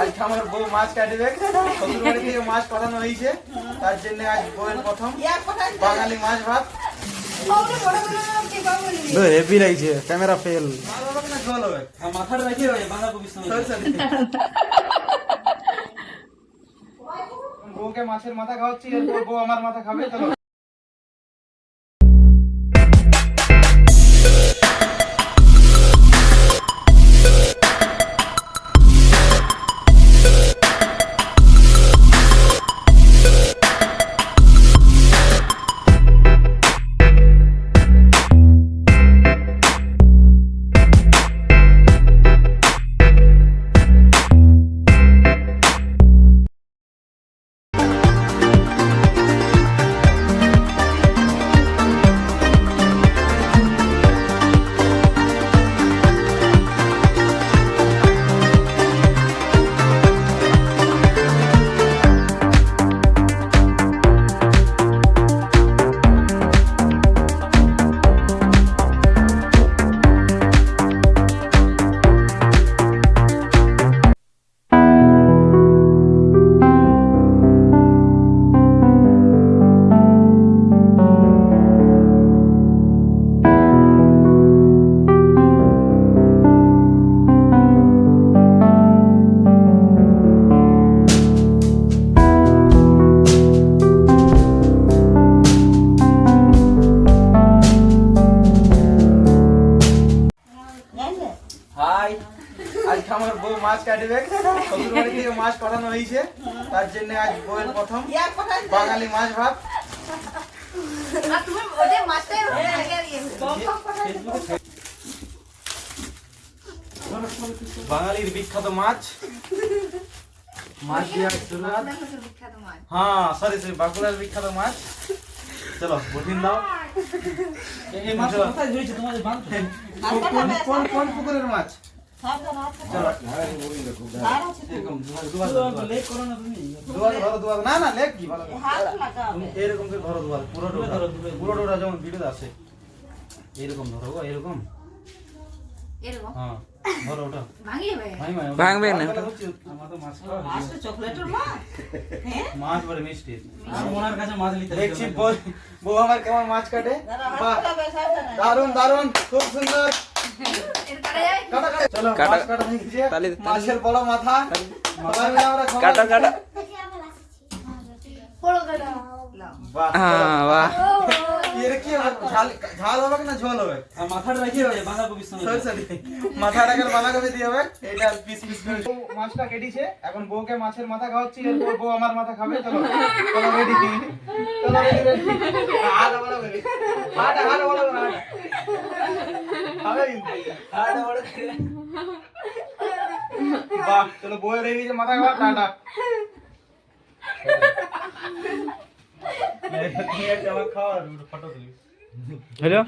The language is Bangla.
আজকে আমার বউ মাছ কাটবে শ্বশুর বাড়ি থেকে মাছ পাঠানো হয়েছে। তার জন্য আজ বউয়ের প্রথম বাঙালি মাছ ভাত। হেভি লাগছে ক্যামেরা ফেল মাথাটা রাখি। বউকে মাছের মাথা খাওয়াচ্ছি এরপর বউ আমার মাথা খাবে চলো। হাই। আজকে আমার বউ মাছ কাটবে শ্বশুর বাড়ি থেকে মাছ পাঠানো হয়েছে। তার জন্য আজ বউয়ের প্রথম বাঙালি মাছ ভাত। বাঙালির বিখ্যাত মাছ। মাছ হ্যাঁ সরি সরি বাঁকুড়ার বিখ্যাত মাছ। চলো বঠিন দাও। এই মাছ কোথায় ধরেছে তোমাদের বাঁধ কোন কোন কোন পুকুরের মাছ এরকম দুবার দুবার দুবার লেট করো না ধরো না না কি ভালো তুমি এরকম করে ধরো পুরো। পুরো ডোরা যেমন ভিডিও আছে এরকম ধরো গো এরকম? হ্যাঁ ধরো ওটা। ভাই ভাই ভাঙবে না। আমার তো মাছ খাওয়া গেছে। চকলেটের মাছ? মাছ বড় মিষ্টি। আর ওনার কাছে মাছ নিতে দেখছি বউ বউ আমার কেমন মাছ কাটে? বাহ দারুণ দারুণ খুব সুন্দর। কাটা কাটা চলো কাটা। মাছ কাটা গেছে তালি- তালি- মাছের বড় মাথা। আমরা কাটা কাটা। বাহ। হ্যাঁ বাহ। এর কি হবে? ঝাল ঝাল হবে না ঝোল হবে? আর মাথাটা রাখি হবে বাঁধাকপির সঙ্গে দিয়ে মাথাটাকে বাঁধাকপি দিয়ে হবে। এটা পিস পিস করে। মাছটা কেটেছে। এখন বউকে মাছের মাথা খাওয়াচ্ছি এরপর বউ আমার মাথা খাবে। চলো চলো রেডি চলো রেডি রেডি হাড় বড় করে হাড় হাড় বড় করে খাবে হাড় বড় করে বাহ চলো বউয়ের রেডি যে মাথা খাওয়া টাটা। হ্যালো?